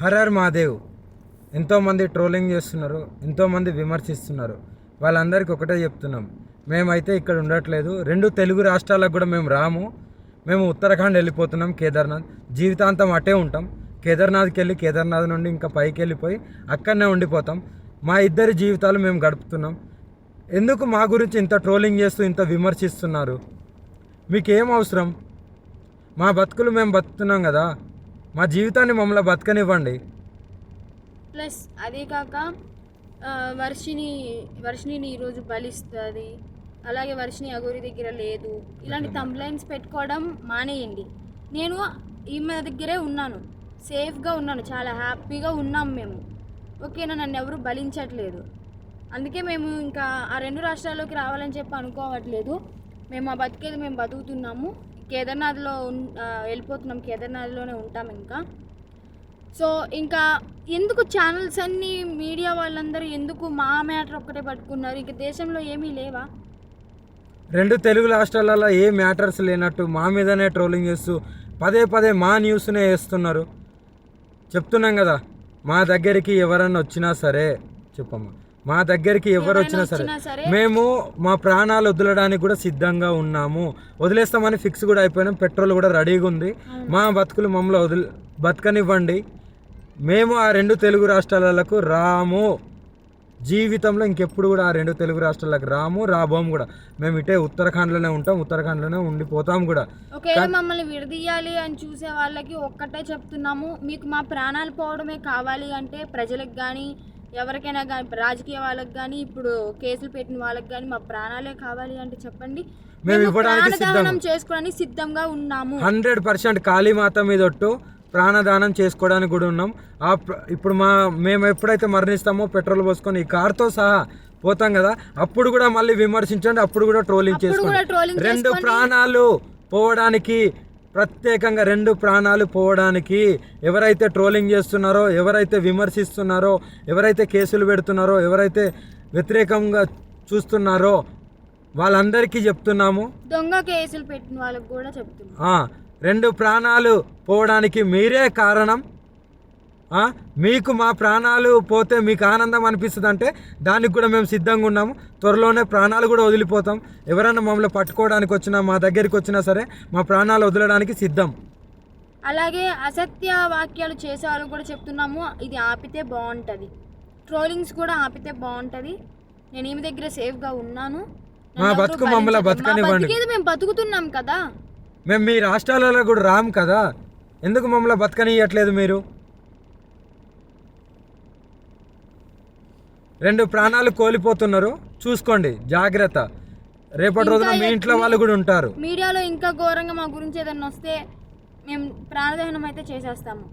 Horror మాదేవ్ ఎంతోమంది trolling చేస్తున్నారు ఎంతోమంది విమర్శిస్తున్నారు. వాళ్ళందరికీ ఒకటే చెప్తున్నాం. మేమైతే ఇక్కడ ఉండట్లేదు. రెండు తెలుగు రాష్ట్రాలకు కూడా మేము రాము. మేము ఉత్తరాఖండ్ వెళ్ళిపోతున్నాం కేదార్నాథ్. జీవితాంతం అటే ఉంటాం. కేదార్నాథ్కి వెళ్ళి కేదార్నాథ్ నుండి ఇంకా పైకి వెళ్ళిపోయి అక్కడనే ఉండిపోతాం. మా ఇద్దరి జీవితాలు మేము గడుపుతున్నాం. ఎందుకు మా గురించి ఇంత ట్రోలింగ్ చేస్తూ ఇంత విమర్శిస్తున్నారు? మీకేం అవసరం? మా బతుకులు మేము బతుకుతున్నాం కదా. మా జీవితాన్ని మమ్మల్ని బతకనివ్వండి. ప్లస్ అదే కాక వర్షిని వర్షిని ఈరోజు బలిస్తుంది. అలాగే వర్షిని అగోరి దగ్గర లేదు. ఇలాంటి కంప్లైంట్స్ పెట్టుకోవడం మానేయండి. నేను ఈమె దగ్గరే ఉన్నాను. సేఫ్గా ఉన్నాను. చాలా హ్యాపీగా ఉన్నాం మేము. ఓకేనా? నన్ను ఎవరు బలించట్లేదు. అందుకే మేము ఇంకా ఆ రెండు రాష్ట్రాల్లోకి రావాలని చెప్పి అనుకోవట్లేదు. మేము ఆ బతికేది మేము బతుకుతున్నాము. కేదార్నాథ్లో వెళ్ళిపోతున్నాం. కేదార్నాథ్లోనే ఉంటాం ఇంకా. సో ఇంకా ఎందుకు ఛానల్స్ అన్నీ మీడియా వాళ్ళందరూ ఎందుకు మా మ్యాటర్ ఒక్కటే పట్టుకున్నారు? ఇంకా దేశంలో ఏమీ లేవా? రెండు తెలుగు రాష్ట్రాలలో ఏ మ్యాటర్స్ లేనట్టు మా మీదనే ట్రోలింగ్ చేస్తూ పదే పదే మా న్యూస్నే వేస్తున్నారు. చెప్తున్నాం కదా మా దగ్గరికి ఎవరన్నా వచ్చినా సరే చెప్పమ్మా. మా దగ్గరికి ఎవరు వచ్చినా సరే. మేము మా ప్రాణాలు వదలడానికి కూడా సిద్ధంగా ఉన్నాము. వదిలేస్తామని ఫిక్స్ కూడా అయిపోయినాం. పెట్రోల్ కూడా రెడీగా ఉంది. మా బతుకులు మమ్మల్ని వదిలి బతకనివ్వండి. మేము ఆ రెండు తెలుగు రాష్ట్రాలకు రాము. జీవితంలో ఇంకెప్పుడు కూడా ఆ రెండు తెలుగు రాష్ట్రాలకు రాము. రాబోము కూడా. మేము ఇటే ఉత్తరాఖండ్లోనే ఉంటాం. ఉత్తరాఖండ్లోనే ఉండిపోతాం కూడా. ఒకవేళ మమ్మల్ని విడదీయాలి అని చూసే వాళ్ళకి ఒక్కటే చెప్తున్నాము. మీకు మా ప్రాణాలు పోవడమే కావాలి అంటే ప్రజలకు కానీ ఎవరికైనా కానీ రాజకీయ వాళ్ళకి కానీ ఇప్పుడు కేసులు పెట్టిన వాళ్ళకి కానీ మా ప్రాణాలే కావాలి అంటే చెప్పండి. మేము ఇవ్వడానికి ప్రాణదానం చేసుకోవడానికి సిద్ధంగా ఉన్నాము. హండ్రెడ్ పర్సెంట్ కాళీమాత మీద ఒట్టు ప్రాణదానం చేసుకోవడానికి కూడా ఉన్నాం. ఆ ఇప్పుడు మా మేము ఎప్పుడైతే మరణిస్తామో పెట్రోల్ పోసుకొని ఈ కార్తో సహా పోతాం కదా అప్పుడు కూడా మళ్ళీ విమర్శించండి అప్పుడు కూడా ట్రోలింగ్ చేసుకోండి. రెండు ప్రాణాలు పోవడానికి ప్రత్యేకంగా రెండు ప్రాణాలు పోవడానికి ఎవరైతే ట్రోలింగ్ చేస్తున్నారో ఎవరైతే విమర్శిస్తున్నారో ఎవరైతే కేసులు పెడుతున్నారో ఎవరైతే వ్యతిరేకంగా చూస్తున్నారో వాళ్ళందరికీ చెప్తున్నాము. దొంగ కేసులు పెట్టిన వాళ్ళకి కూడా చెప్తున్నాం రెండు ప్రాణాలు పోవడానికి మీరే కారణం. మీకు మా ప్రాణాలు పోతే మీకు ఆనందం అనిపిస్తుంది అంటే దానికి కూడా మేము సిద్ధంగా ఉన్నాము. త్వరలోనే ప్రాణాలు కూడా వదిలిపోతాం. ఎవరైనా మమ్మల్ని పట్టుకోవడానికి వచ్చినా మా దగ్గరికి వచ్చినా సరే మా ప్రాణాలు వదలడానికి సిద్ధం. అలాగే అసత్య వాక్యాలు చేసే వాళ్ళు కూడా చెప్తున్నాము. ఇది ఆపితే బాగుంటుంది. ట్రోలింగ్స్ కూడా ఆపితే బాగుంటుంది. నేను ఈమె దగ్గర సేఫ్గా ఉన్నాను. మా బతుకు మమ్మల్ని బతకనివ్వండి. మేము బతుకుతున్నాం కదా. మేము మీ రాష్ట్రాలలో కూడా రాము కదా. ఎందుకు మమ్మల్ని బతకనియట్లేదు మీరు? రెండు ప్రాణాలు కోల్పోతున్నారు. చూసుకోండి జాగ్రత్త. రేపటి రోజున మీ ఇంట్లో వాళ్ళు కూడా ఉంటారు. మీడియాలో ఇంకా ఘోరంగా మా గురించి ఏదైనా వస్తే మేము ప్రాణదహనం అయితే చేసేస్తాము.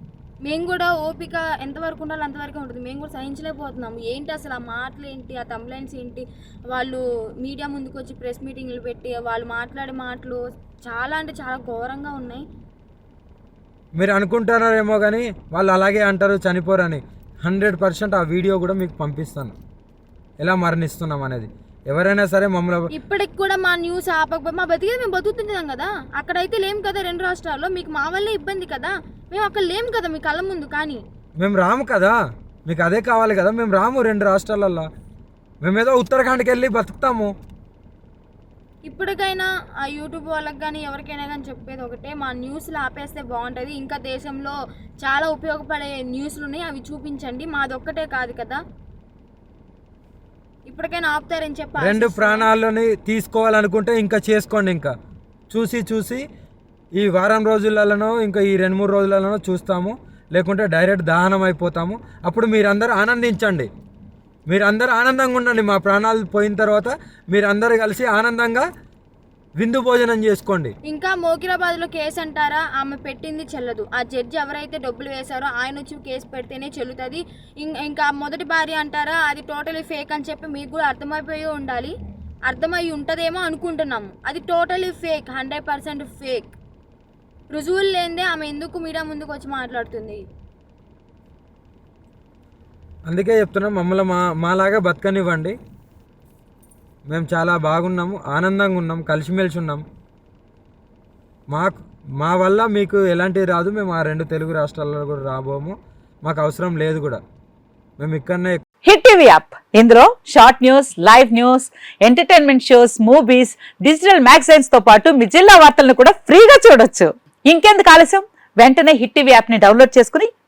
మేము కూడా ఓపిక ఎంతవరకు ఉండాలో అంతవరకు ఉంటుంది. మేము కూడా సహించలేకపోతున్నాము. ఏంటి అసలు ఆ మాటలు ఏంటి ఆ కంప్లైంట్స్ ఏంటి? వాళ్ళు మీడియా ముందుకు వచ్చి ప్రెస్ మీటింగ్లు పెట్టి వాళ్ళు మాట్లాడే మాటలు చాలా అంటే చాలా ఘోరంగా ఉన్నాయి. మీరు అనుకుంటున్నారేమో కానీ వాళ్ళు అలాగే అంటారు చనిపోరని. హండ్రెడ్ పర్సెంట్ ఆ వీడియో కూడా మీకు పంపిస్తాను. ఎలా మరణిస్తున్నాం అనేది. ఎవరైనా సరే మమ్మల్ని ఇప్పటికి కూడా మా న్యూస్ ఆపకపోతే మా బతికేది మేము బతుకుతుంటాం కదా. అక్కడైతే లేం కదా రెండు రాష్ట్రాల్లో. మీకు మా వల్లే ఇబ్బంది కదా. మేము అక్కడ లేం కదా మీ కళ్ళ ముందు కానీ. మేము రాము కదా. మీకు అదే కావాలి కదా. మేము రాము రెండు రాష్ట్రాలల్లో. మేమేదో ఉత్తరాఖండ్కి వెళ్ళి బతుకుతాము. ఇప్పటికైనా ఆ యూట్యూబ్ వాళ్ళకి కానీ ఎవరికైనా కానీ చెప్పేది ఒకటే మా న్యూస్లు ఆపేస్తే బాగుంటుంది. ఇంకా దేశంలో చాలా ఉపయోగపడే న్యూస్లు ఉన్నాయి. అవి చూపించండి. మాది ఒక్కటే కాదు కదా. ఇప్పటికైనా ఆపుతారని చెప్పి రెండు. ప్రాణాలని తీసుకోవాలనుకుంటే ఇంకా చేసుకోండి ఇంకా. చూసి చూసి ఈ వారం రోజులలోనో ఇంకా ఈ రెండు మూడు రోజులలోనో చూస్తాము. లేకుంటే డైరెక్ట్ దహనం అయిపోతాము. అప్పుడు మీరందరూ ఆనందించండి. మీరందరూ ఆనందంగా ఉండండి. మా ప్రాణాలు పోయిన తర్వాత మీరందరూ కలిసి ఆనందంగా విందు భోజనం చేసుకోండి. ఇంకా మోకిరాబాద్లో కేసు అంటారా? ఆమె పెట్టింది చెల్లదు. ఆ జడ్జి ఎవరైతే డబ్బులు వేశారో ఆయన వచ్చి కేసు పెడితేనే చెల్లుతుంది. ఇంకా మొదటి భార్య అంటారా? అది టోటలీ ఫేక్ అని చెప్పి మీకు కూడా అర్థమైపోయి ఉండాలి. అర్థమై ఉంటుందేమో అనుకుంటున్నాము. అది totally fake hundred percent fake. రుజువులు లేనిదే ఆమె ఎందుకు మీడియా ముందుకు వచ్చి మాట్లాడుతుంది? అందుకే చెప్తున్నాం మమ్మల్ని మా మాలాగా బతకనివ్వండి. మేము చాలా బాగున్నాము ఆనందంగా ఉన్నాం కలిసిమెలిసి ఉన్నాం. మాకు మా వల్ల మీకు ఎలాంటివి రాదు మేము ఆ రెండు తెలుగు రాష్ట్రాల్లో కూడా రాబోము. మాకు అవసరం లేదు కూడా. మేము ఇక్కడనే హిట్ టీవీ యాప్. ఇందులో short news live news entertainment shows movies digital మ్యాగజైన్స్తో పాటు మీ జిల్లా వార్తలను కూడా ఫ్రీగా చూడొచ్చు. ఇంకెందుకు ఆలస్యం? వెంటనే హిట్ టీవీ యాప్ని డౌన్లోడ్ చేసుకుని